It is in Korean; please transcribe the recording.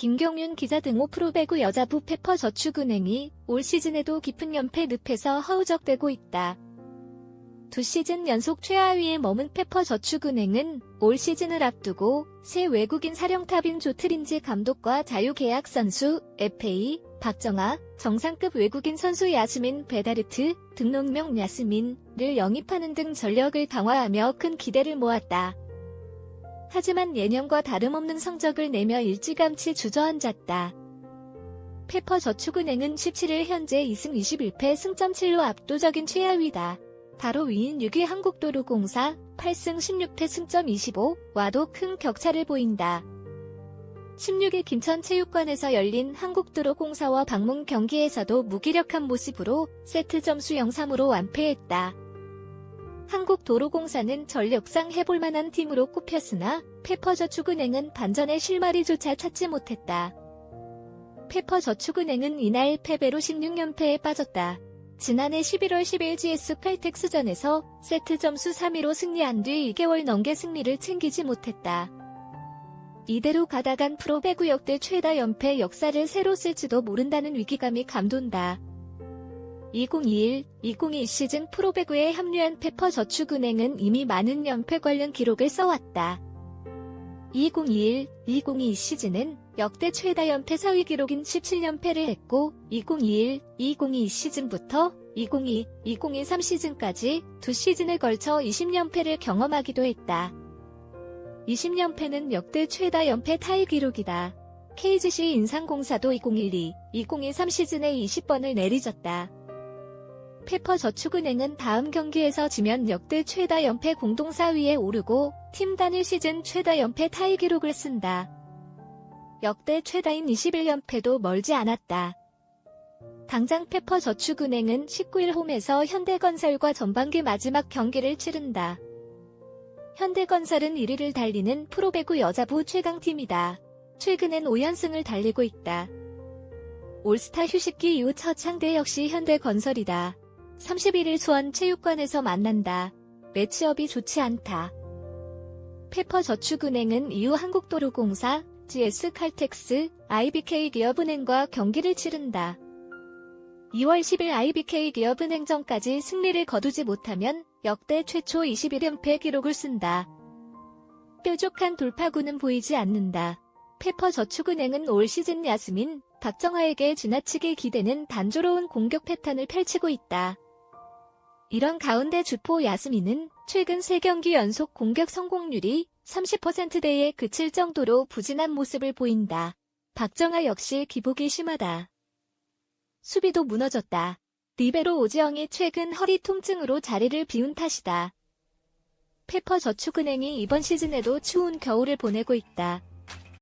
김경윤 기자 등 5프로배구 여자부 페퍼저축은행이 올 시즌에도 깊은 연패 늪에서 허우적대고 있다. 두 시즌 연속 최하위에 머문 페퍼저축은행은 올 시즌을 앞두고 새 외국인 사령탑인 조트린지 감독과 자유계약 선수 FA 박정아 정상급 외국인 선수 야스민 베다르트 등록명 야스민을 영입하는 등 전력을 강화하며 큰 기대를 모았다. 하지만 예년과 다름없는 성적을 내며 일찌감치 주저앉았다. 페퍼저축은행은 17일 현재 2승 21패 승점 7로 압도적인 최하위다. 바로 위인 6위 한국도로공사 8승 16패 승점 25 와도 큰 격차를 보인다. 16일 김천체육관에서 열린 한국도로공사와 방문 경기에서도 무기력한 모습으로 세트 점수 0-3으로 완패했다. 한국도로공사는 전력상 해볼 만한 팀으로 꼽혔으나 페퍼저축은행은 반전의 실마리조차 찾지 못했다. 페퍼저축은행은 이날 패배로 16연패에 빠졌다. 지난해 11월 10일 GS 칼텍스전에서 세트 점수 3위로 승리한 뒤 2개월 넘게 승리를 챙기지 못했다. 이대로 가다간 프로배구 역대 최다 연패 역사를 새로 쓸지도 모른다는 위기감이 감돈다. 2021-2022 시즌 프로배구에 합류한 페퍼저축은행은 이미 많은 연패 관련 기록을 써왔다. 2021-2022 시즌은 역대 최다 연패 4위 기록인 17연패를 했고 2021-2022 시즌부터 2022-2023 시즌까지 두 시즌에 걸쳐 20연패를 경험하기도 했다. 20연패는 역대 최다 연패 타이 기록이다. KGC 인상공사도 2012-2023 시즌에 20번을 내리졌다. 페퍼저축은행은 다음 경기에서 지면 역대 최다 연패 공동 4위에 오르고 팀 단일 시즌 최다 연패 타이 기록을 쓴다. 역대 최다인 21연패도 멀지 않았다. 당장 페퍼저축은행은 19일 홈에서 현대건설과 전반기 마지막 경기를 치른다. 현대건설은 1위를 달리는 프로배구 여자부 최강팀이다. 최근엔 5연승을 달리고 있다. 올스타 휴식기 이후 첫 상대 역시 현대건설이다. 31일 수원 체육관에서 만난다. 매치업이 좋지 않다. 페퍼저축은행은 이후 한국도로공사, GS 칼텍스, IBK 기업은행과 경기를 치른다. 2월 10일 IBK 기업은행전까지 승리를 거두지 못하면 역대 최초 21연패 기록을 쓴다. 뾰족한 돌파구는 보이지 않는다. 페퍼저축은행은 올 시즌 야스민, 박정아에게 지나치게 기대는 단조로운 공격 패턴을 펼치고 있다. 이런 가운데 주포 야스민은 최근 3경기 연속 공격 성공률이 30%대에 그칠 정도로 부진한 모습을 보인다. 박정아 역시 기복이 심하다. 수비도 무너졌다. 리베로 오지영이 최근 허리 통증으로 자리를 비운 탓이다. 페퍼 저축은행이 이번 시즌에도 추운 겨울을 보내고 있다.